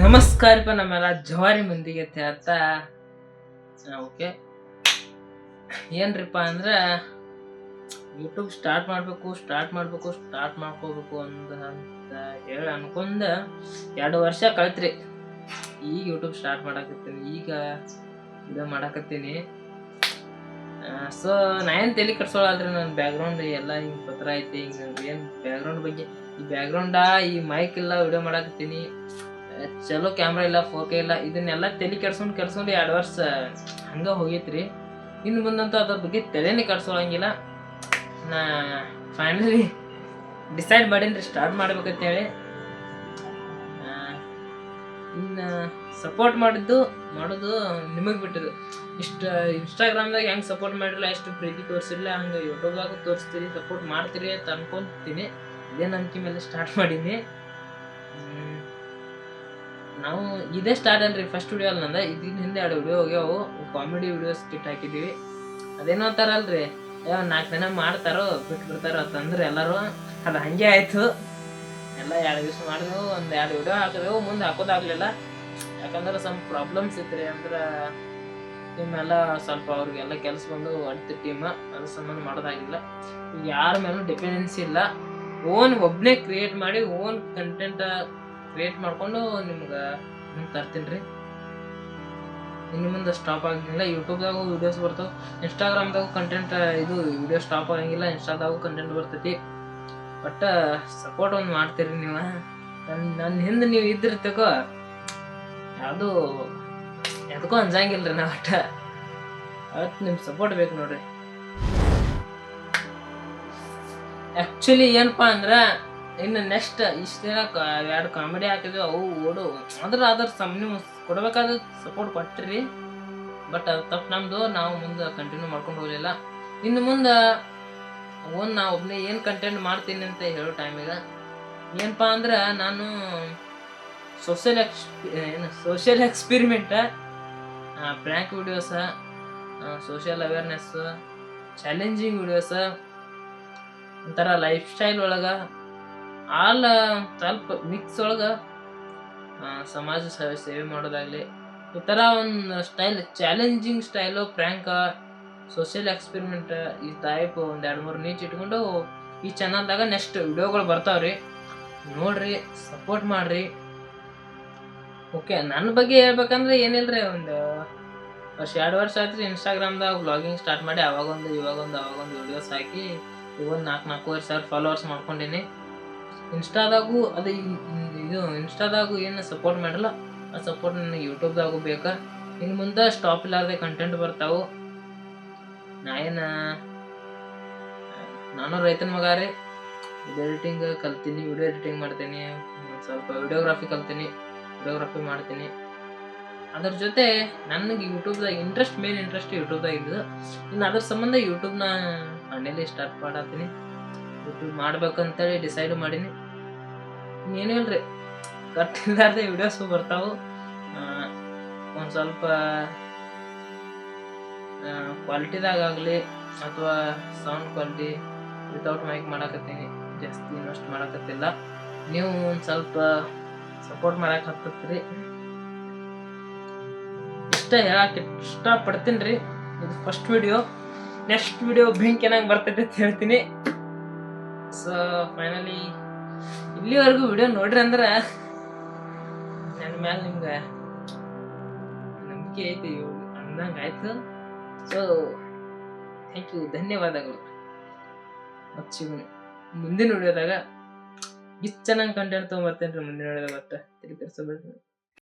ನಮಸ್ಕಾರಪ್ಪ ನಮ್ಮೆಲ್ಲ ಜವಾರಿ ಮಂದಿಗೆ ಅಂತ ಓಕೆ ಏನ್ರಿಪ್ಪ ಅಂದ್ರೆ ಯೂಟ್ಯೂಬ್ ಸ್ಟಾರ್ಟ್ ಮಾಡಬೇಕು ಸ್ಟಾರ್ಟ್ ಮಾಡಬೇಕು ಸ್ಟಾರ್ಟ್ ಮಾಡ್ಕೋಬೇಕು ಅಂತ ಅಂತ ಹೇಳಿ ಅನ್ಕೊಂಡ ಎರಡು ವರ್ಷ ಕಳತ್ರಿ. ಈಗ ಯೂಟ್ಯೂಬ್ ಸ್ಟಾರ್ಟ್ ಮಾಡಕತ್ತೀನಿ, ಈಗ ಇದು ಮಾಡಕತ್ತೀನಿ. ಸೊ ನಾ ಏನು ತಲೆ ಕಟ್ಸೋಳಲ್ರಿ ನನ್ನ ಬ್ಯಾಕ್ಗ್ರೌಂಡ್ ಎಲ್ಲ ಹಿಂಗೆ ಪತ್ರ ಐತಿ, ಹಿಂಗೆ ಏನು ಬ್ಯಾಕ್ಗ್ರೌಂಡ್ ಬಗ್ಗೆ. ಈ ಬ್ಯಾಗ್ರೌಂಡಾ ಈ ಮೈಕ್ ಇಲ್ಲ ವಿಡಿಯೋ ಮಾಡಕತ್ತೀನಿ. ಚಲೋ ಕ್ಯಾಮ್ರಾ ಇಲ್ಲ ಫೋಕೆ ಇಲ್ಲ, ಇದನ್ನೆಲ್ಲ ತಲೆ ಕೆಡ್ಸ್ಕೊಂಡು ಕೆಡ್ಸ್ಕೊಂಡು ಎರಡು ವರ್ಷ ಹಂಗೆ ಹೋಗೈತ್ರಿ. ಇನ್ನು ಮುಂದಂತೂ ಅದ್ರ ಬಗ್ಗೆ ತಲೆನೇ ಕೆಡ್ಸೋಳಂಗಿಲ್ಲ ನಾ ಫೈನಲಿ ಡಿಸೈಡ್ ಮಾಡೀನಿ ಸ್ಟಾರ್ಟ್ ಮಾಡ್ಬೇಕಂತೇಳಿ. ಇನ್ನು ಸಪೋರ್ಟ್ ಮಾಡಿದ್ದು ಮಾಡೋದು ನಿಮಗೆ ಬಿಟ್ಟಿದ್ದು ಇಷ್ಟು ಇನ್ಸ್ಟಾಗ್ರಾಮ್ದಾಗ ಹೆಂಗೆ ಸಪೋರ್ಟ್ ಮಾಡಿರಲ್ಲ, ಎಷ್ಟು ಪ್ರೀತಿ ತೋರಿಸಿಲ್ಲ ಹಂಗೆ ಯೂಟ್ಯೂಬಾಗ ತೋರಿಸ್ತೀರಿ ಸಪೋರ್ಟ್ ಮಾಡ್ತೀರಿ ಅಂತ ಅನ್ಕೊಂತೀನಿ. ಇದೇ ನಂಬಿಕೆ ಮೇಲೆ ಸ್ಟಾರ್ಟ್ ಮಾಡೀನಿ. ನಾವು ಇದೇ ಸ್ಟಾರ್ಟ್ ಅಲ್ರಿ ಫಸ್ಟ್ ವಿಡಿಯೋ ಅಲ್ಲ ನಂದ, ಇದಿನ ಹಿಂದೆ ಎರಡು ವಿಡಿಯೋ ಹೋಗ್ಯಾವು ಕಾಮಿಡಿ ವಿಡಿಯೋಸ್ ಸ್ಕಿಟ್ ಹಾಕಿದೀವಿ ಅದೇನೋ ಅಂತಾರಲ್ರಿ ಯಾವ ನಾಲ್ಕು ಜನ ಮಾಡ್ತಾರೋ ಬಿಟ್ಟು ಬಿಡ್ತಾರೋ ಅಂತಂದ್ರೆ ಎಲ್ಲರೂ ಅದು ಹಂಗೆ ಆಯ್ತು. ಎಲ್ಲ ಎರಡು ದಿವಸ ಮಾಡಿದೆವು, ಒಂದು ಎರಡು ವಿಡಿಯೋ ಹಾಕಿದೆವು, ಮುಂದೆ ಹಾಕೋದಾಗ್ಲಿಲ್ಲ ಯಾಕಂದ್ರೆ ಸ್ವಲ್ಪ ಪ್ರಾಬ್ಲಮ್ಸ್ ಇತ್ರಿ ಅಂದ್ರೆ ನಿಮ್ಮೆಲ್ಲ ಸ್ವಲ್ಪ ಅವ್ರಿಗೆಲ್ಲ ಕೆಲಸ ಬಂದು ಅಡ್ತ ಟೀಮ್ ಅದ್ರ ಸಂಬಂಧ ಮಾಡೋದಾಗಿಲ್ಲ. ಯಾರ ಮೇಲೂ ಡಿಪೆಂಡೆನ್ಸಿ ಇಲ್ಲ. ಓನ್ ಒಬ್ಬನೇ ಕ್ರಿಯೇಟ್ ಮಾಡಿ ಓನ್ ಕಂಟೆಂಟ್ ಕ್ರಿಯೇಟ್ ಮಾಡಿಕೊಂಡು ನಿಮ್ಗೆ ನಿಮ್ಗೆ ತರ್ತೀನಿ ರೀ. ಇನ್ನು ಮುಂದೆ ಸ್ಟಾಪ್ ಆಗಂಗಿಲ್ಲ. ಯೂಟ್ಯೂಬ್ದಾಗೂ ವೀಡಿಯೋಸ್ ಬರ್ತಾವೆ. ಇನ್ಸ್ಟಾಗ್ರಾಮ್ದಾಗೂ ಕಂಟೆಂಟ್ ಇದು ವೀಡಿಯೋ ಸ್ಟಾಪ್ ಆಗಂಗಿಲ್ಲ. ಇನ್ಸ್ಟಾದಾಗೂ ಕಂಟೆಂಟ್ ಬರ್ತೈತಿ. ಬಟ್ ಸಪೋರ್ಟ್ ಒಂದು ಮಾಡ್ತೀರಿ ನೀವು. ನನ್ನ ನನ್ನ ಹಿಂದೆ ನೀವು ಇದ್ದಿರ್ತಕೋ ಯಾವುದು ಎದಕ್ಕೂ ರೀ ನಾ ಒಟ್ಟ. ಅವತ್ತು ನಿಮ್ಗೆ ಸಪೋರ್ಟ್ ಬೇಕು ನೋಡ್ರಿ. ಆ್ಯಕ್ಚುಲಿ ಏನಪ್ಪ ಅಂದ್ರೆ ಇನ್ನು ನೆಕ್ಸ್ಟ್ ಇಷ್ಟು ದಿನ ಎರಡು ಕಾಮಿಡಿ ಹಾಕಿದ್ವಿ ಅವು ಓಡು. ಅದ್ರ ಅದ್ರ ಸಮ್ ನೀವು ಕೊಡ್ಬೇಕಾದ್ರೆ ಸಪೋರ್ಟ್ ಕೊಟ್ಟಿರಿ. ಬಟ್ ಅದು ತಪ್ಪು ನಮ್ಮದು ನಾವು ಮುಂದೆ ಕಂಟಿನ್ಯೂ ಮಾಡ್ಕೊಂಡು ಹೋಗಲಿಲ್ಲ. ಇನ್ನು ಮುಂದೆ ಒಂದು ನಾ ಒಬ್ಬನೇ ಏನು ಕಂಟೆಂಟ್ ಮಾಡ್ತೀನಿ ಅಂತ ಹೇಳೋ ಟೈಮಿಗೆ ಏನಪ್ಪ ಅಂದ್ರೆ ನಾನು ಸೋಷಿಯಲ್ ಎಕ್ಸ್ ಏನು social experiment prank videos social awareness challenging videos ಒಂಥರ ಲೈಫ್ ಸ್ಟೈಲ್ ಒಳಗೆ ಆಲ್ ಸ್ವಲ್ಪ ಮಿಕ್ಸ್ ಒಳಗೆ ಸಮಾಜ ಸೇವೆ ಸೇವೆ ಮಾಡೋದಾಗಲಿ, ಈ ಥರ ಒಂದು style challenging style prank social experiment ಈ ಟೈಪ್ ಒಂದು ಎರಡು ಮೂರು ನೀಚ್ ಇಟ್ಕೊಂಡು ಈ ಚಾನಲ್ದಾಗ ನೆಕ್ಸ್ಟ್ ವಿಡಿಯೋಗಳು ಬರ್ತಾವ್ರಿ. ನೋಡ್ರಿ ಸಪೋರ್ಟ್ ಮಾಡ್ರಿ. ಓಕೆ ನನ್ನ ಬಗ್ಗೆ ಹೇಳ್ಬೇಕಂದ್ರೆ ಏನಿಲ್ರಿ, ಒಂದು ವರ್ಷ, ಎರಡು ವರ್ಷ ಆಯ್ತು ಇನ್ಸ್ಟಾಗ್ರಾಮ್ದಾಗ ವ್ಲಾಗಿಂಗ್ ಸ್ಟಾರ್ಟ್ ಮಾಡಿ, ಅವಾಗೊಂದು, ಇವಾಗೊಂದು, ಅವಾಗೊಂದು ವಿಡಿಯೋಸ್ ಹಾಕಿ ಇವೊಂದು ನಾಲ್ಕು ನಾಲ್ಕೂವರೆ ಸಾವಿರ ಫಾಲೋವರ್ಸ್ ಮಾಡ್ಕೊಂಡೀನಿ. ಇನ್ಸ್ಟಾದಾಗೂ ಅದು ಇದು ಇನ್ಸ್ಟಾದಾಗೂ ಏನು ಸಪೋರ್ಟ್ ಮಾಡಲ್ಲ. ಆ ಸಪೋರ್ಟ್ ನನಗೆ ಯೂಟ್ಯೂಬ್ದಾಗೂ ಬೇಕಾ. ಇನ್ನು ಮುಂದೆ ಸ್ಟಾಪ್ ಇಲ್ಲಾರ್ದೆ ಕಂಟೆಂಟ್ ಬರ್ತಾವು. ನಾ ನಾನು ರೈತನ ಮಗ ರೀ. ವಿಡಿಯೋ ಎಡಿಟಿಂಗ್ ಕಲ್ತೀನಿ ವಿಡಿಯೋ ಎಡಿಟಿಂಗ್ ಮಾಡ್ತೀನಿ. ಸ್ವಲ್ಪ ವಿಡಿಯೋಗ್ರಫಿ ಕಲ್ತೀನಿ ವಿಡಿಯೋಗ್ರಫಿ ಮಾಡ್ತೀನಿ. ಅದ್ರ ಜೊತೆ ನನಗೆ ಯೂಟ್ಯೂಬ್ದಾಗ ಇಂಟ್ರೆಸ್ಟ್ ಮೇನ್ ಇಂಟ್ರೆಸ್ಟ್ ಯೂಟ್ಯೂಬ್ದಾಗ ಇದ್ದು ಇನ್ನು ಅದ್ರ ಸಂಬಂಧ ಯೂಟ್ಯೂಬ್ನ ಮನೇಲಿ ಸ್ಟಾರ್ಟ್ ಮಾಡತ್ತೀನಿ. ಯೂಟ್ಯೂಬ್ ಮಾಡ್ಬೇಕಂತೇಳಿ ಡಿಸೈಡ್ ಮಾಡೀನಿ. ಇನ್ನೇನು ಇಲ್ರಿ, ಕಟ್ ಇಲ್ಲಾರ್ದೆ ವಿಡಿಯೋಸು ಬರ್ತಾವು. ಒಂದು ಸ್ವಲ್ಪ ಕ್ವಾಲಿಟಿದಾಗಲಿ ಅಥವಾ ಸೌಂಡ್ ಕ್ವಾಲಿಟಿ ವಿತೌಟ್ ಮೈಕ್ ಮಾಡಕತ್ತೀನಿ. ಜಾಸ್ತಿ ಇನ್ವೆಸ್ಟ್ ಮಾಡಕತ್ತಿಲ್ಲ. ನೀವು ಒಂದು ಸ್ವಲ್ಪ ಸಪೋರ್ಟ್ ಮಾಡಕ್ಕೆ ಹತ್ತತ್ರಿ. ಇಷ್ಟ ಹೇಳಕ್ಕೆ ಇಷ್ಟಪಡ್ತೀನಿ ರೀ. ಇದು ಫಸ್ಟ್ ವಿಡಿಯೋ ನೆಕ್ಸ್ಟ್ ವಿಡಿಯೋ ಬೆಂಕಿ ನಂಗೆ ಬರ್ತೈತೆ ಅಂತ ಹೇಳ್ತೀನಿ. ಸೊ ಫೈನಲಿ ಇಲ್ಲಿವರೆಗೂ ವಿಡಿಯೋ ನೋಡ್ರಿ ಅಂದ್ರೆ ನನ್ನ ಮ್ಯಾಲೆ ನಿಮ್ಗೆ ನಂಬಿಕೆ ಐತಿ ಅಂದಂಗೆ ಆಯ್ತು. ಸೊ ಥ್ಯಾಂಕ್ ಯು ಧನ್ಯವಾದಗಳು. ಮತ್ತು ಮುಂದಿನ ವಿಡಿಯೋದಾಗ ಇಷ್ಟು ಚೆನ್ನಾಗಿ ಕಂಟೆಂಟ್ ತೊಗೊಂಬರ್ತೇನೆ ರೀ ಮುಂದಿನ ವಿಡಿಯೋದಾಗ ಒಟ್ಟು. ತಿರುಗಿ